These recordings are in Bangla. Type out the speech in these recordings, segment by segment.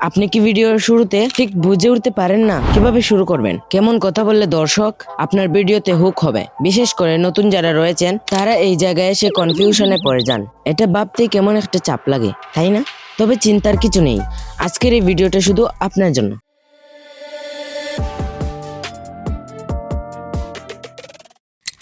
আপনি কি ভিডিওর শুরুতে ঠিক বুঝে উঠতে পারেন না? কীভাবে শুরু করবেন? কেমন কথা বললে দর্শক? আপনার ভিডিওতে হুক হবে। বিশেষ করে নতুন যারা রয়েছেন, তারা এই জায়গায় এসে কনফিউশনে পড়ে যান। এটা ভাবতে কেমন একটা চাপ লাগে, তাই না? তবে চিন্তার কিছু নেই। আজকের এই ভিডিওটা শুধু আপনার জন্য।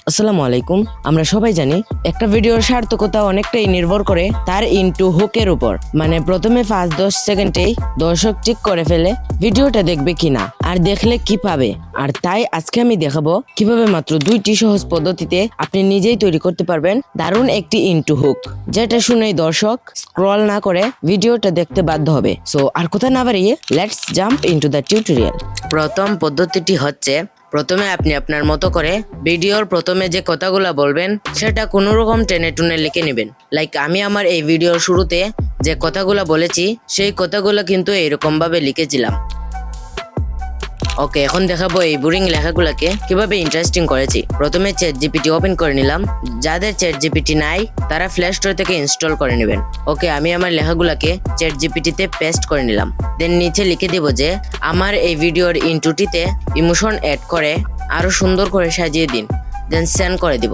আসসালামু আলাইকুম। আমরা সবাই জানি একটা ভিডিওর সার্থকতা অনেকটাই নির্ভর করে তার ইনটু হুকের উপর। মানে প্রথমে পাঁচ, দশ সেকেন্ডেই দর্শক ঠিক করে ফেলে ভিডিওটা দেখবে কিনা আর দেখলে কি পাবে। আর তাই আজকে আমি দেখাবো কীভাবে মাত্র দুইটি সহজ পদ্ধতিতে আপনি নিজেই তৈরি করতে পারবেন দারুণ একটি ইনটু হুক যেটা শুনেই দর্শক স্ক্রল না করে ভিডিওটা দেখতে বাধ্য হবে। সো আর কথা না বাড়িয়ে let's jump into the tutorial প্রথম পদ্ধতিটি হচ্ছে প্রথমে আপনি আপনার মতো করে ভিডিওর প্রথমে যে কথাগুলো বলবেন, সেটা কোনো রকম টেনে টুনে লিখে নেবেন। লাইক আমি আমার এই ভিডিওর শুরুতে যে কথাগুলো বলেছি, সেই কথাগুলো কিন্তু এইরকম ভাবে লিখেছিলাম। ওকে এখন দেখাবো এই বোরিং লেখাগুলোকে কীভাবে ইন্টারেস্টিং করেছি। প্রথমে চ্যাট জিপিটি ওপেন করে নিলাম। যাদের চ্যাট জিপিটি নাই, তারা প্লে স্টোর থেকে ইনস্টল করে নেবেন। ওকে আমি আমার লেখাগুলোকে চ্যাট জিপিটিতে পেস্ট করে নিলাম। দেন নিচে লিখে দেব যে, আমার এই ভিডিওর ইনটুটিতে ইমোশন অ্যাড করে, আরও সুন্দর করে সাজিয়ে দিন, দেন সেন্ড করে দিব।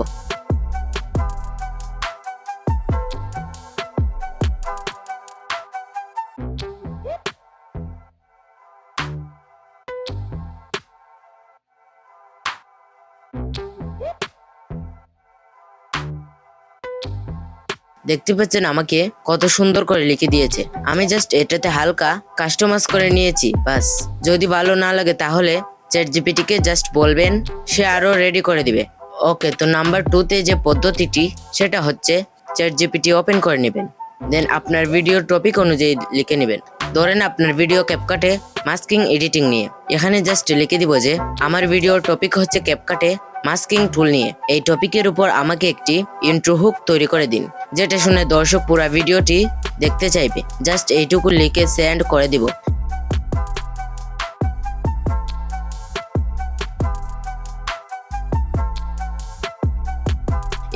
দেখতে পাচ্ছেন আমাকে কত সুন্দর করে লিখে দিয়েছে। আমি জাস্ট এটাতে হালকা কাস্টমাইজ করে নিয়েছি, বাস। যদি ভালো না লাগে তাহলে চ্যাট জিপিটিকে জাস্ট বলবেন, সে আরও রেডি করে দিবে। ওকে তো নাম্বার টুতে যে পদ্ধতিটি, সেটা হচ্ছে চ্যাট জিপিটি ওপেন করে নেবেন। দেন আপনার ভিডিও টপিক অনুযায়ী লিখে নেবেন। ধরেন আপনার ভিডিও ক্যাপকাটে মাস্কিং এডিটিং নিয়ে। এখানে জাস্ট লিখে দিব যে, আমার ভিডিওর টপিক হচ্ছে ক্যাপকাটে মাস্কিং টুল নিয়ে। এই টপিকের উপর আমাকে একটি ইন্ট্রো হুক তৈরি করে দিন, যেটা শুনে দর্শক পুরা ভিডিওটি দেখতে চাইবে। জাস্ট এইটুকু লিখে সেন্ড করে দিব।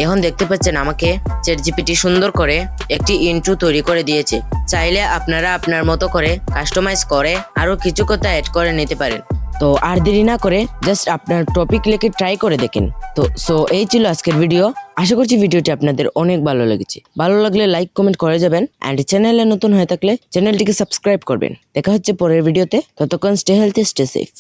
এখন দেখতে পাচ্ছেন আমাকে চ্যাট জিপিটি সুন্দর করে একটি ইন্ট্রো তৈরি করে দিয়েছে। চাইলে আপনারা আপনার মতো করে কাস্টমাইজ করে আরও কিছু কথা অ্যাড করে নিতে পারেন। তো আর দেরি না করে জাস্ট আপনার টপিক লিখে ট্রাই করে দেখেন। তো সো এই ছিল আজকের ভিডিও আশা করছি ভিডিওটি আপনাদের অনেক ভালো লেগেছে। ভালো লাগলে লাইক কমেন্ট করে যাবেন অ্যান্ড চ্যানেলে নতুন হয়ে থাকলে চ্যানেলটিকে সাবস্ক্রাইব করবেন। দেখা হচ্ছে পরের ভিডিওতে ততক্ষণ স্টে হেলথি স্টে সেফ